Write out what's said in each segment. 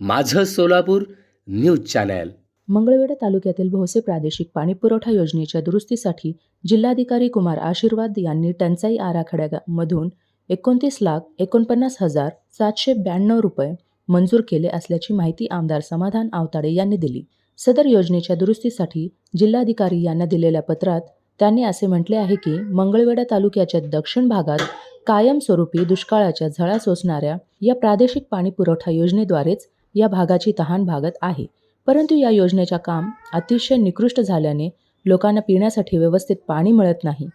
माझं Solapur news channel. Mangalvedha तालुक्यातील भोसे प्रादेशिक पाणीपुरवठा योजनेच्या दुरुस्तीसाठी जिल्हाधिकारी कुमार आशीर्वाद यांनी टंचाई आराखड्यामधून एकोणतीस लाख एकोणपन्नास हजार सातशे ब्याण्णव रुपये मंजूर केले असल्याची माहिती आमदार समाधान आवताडे यांनी दिली. सदर योजनेच्या दुरुस्तीसाठी जिल्हाधिकारी यांना दिलेल्या पत्रात त्यांनी असे म्हटले आहे की मंगळवेढा तालुक्याच्या दक्षिण भागात कायमस्वरूपी दुष्काळाच्या झळा सोसणाऱ्या या प्रादेशिक पाणीपुरवठा योजनेद्वारेच या भागाची तहान भागत आहे. परंतु या योजनेच्या काम अतिशय निकृष्ट झाल्याने लोकांना पिण्यासाठी व्यवस्थित पाणी मिळत नाही.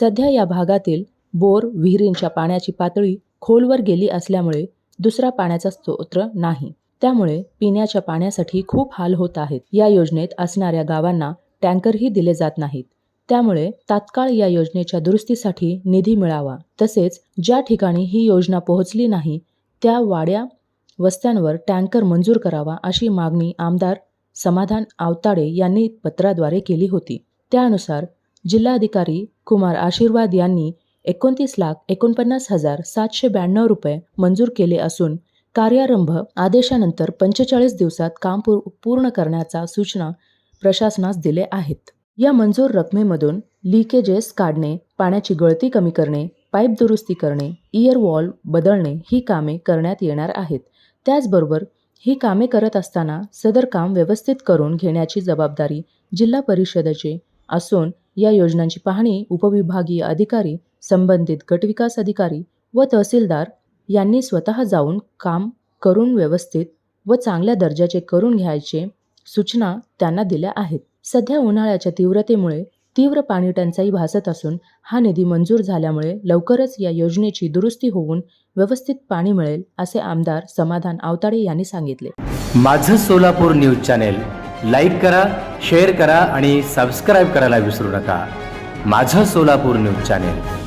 सध्या या भागातील बोर विहिरींच्या पाण्याची पातळी खोलवर गेली असल्यामुळे दुसरा पाण्याचा स्तोत्र नाही. त्यामुळे पिण्याच्या पाण्यासाठी खूप हाल होत आहेत. या योजनेत असणाऱ्या गावांना टँकरही दिले जात नाहीत. त्यामुळे तात्काळ या योजनेच्या दुरुस्तीसाठी निधी मिळावा. तसेच ज्या ठिकाणी ही योजना पोहोचली नाही त्या वाड्या वस्त्यांवर टँकर मंजूर करावा अशी मागणी आमदार समाधान आवताडे यांनी पत्राद्वारे केली होती. त्यानुसार जिल्हाधिकारी कुमार आशीर्वाद यांनी एकोणतीस लाख एकोणपन्नास हजार सातशे ब्याण्णव रुपये मंजूर केले असून कार्यारंभ आदेशानंतर पंचेचाळीस दिवसात काम पूर्ण करण्याचा सूचना प्रशासनास दिले आहेत. या मंजूर रकमेमधून लिकेजेस काढणे पाण्याची गळती कमी करणे पाईप दुरुस्ती करणे इयर वॉल बदलणे ही कामे करण्यात येणार आहेत. त्याचबरोबर ही कामे करत असताना सदर काम व्यवस्थित करून घेण्याची जबाबदारी जिल्हा परिषदेची असून या योजनांची पाहणी उपविभागीय अधिकारी संबंधित गटविकास अधिकारी व तहसीलदार यांनी स्वतः जाऊन काम करून व्यवस्थित व चांगल्या दर्जाचे करून घ्यायचे सूचना त्यांना दिल्या आहेत. सध्या उन्हाळ्याच्या तीव्रतेमुळे तीव्र पाणीटंचाई भासत असून हा निधी मंजूर झाल्यामुळे लवकरच या योजनेची दुरुस्ती होऊन व्यवस्थित पाणी मिळेल असे आमदार समाधान आवताडे यांनी सांगितले. माझं सोलापूर न्यूज चॅनेल लाईक करा शेअर करा आणि सबस्क्राईब करायला विसरू नका. माझं सोलापूर न्यूज चॅनेल.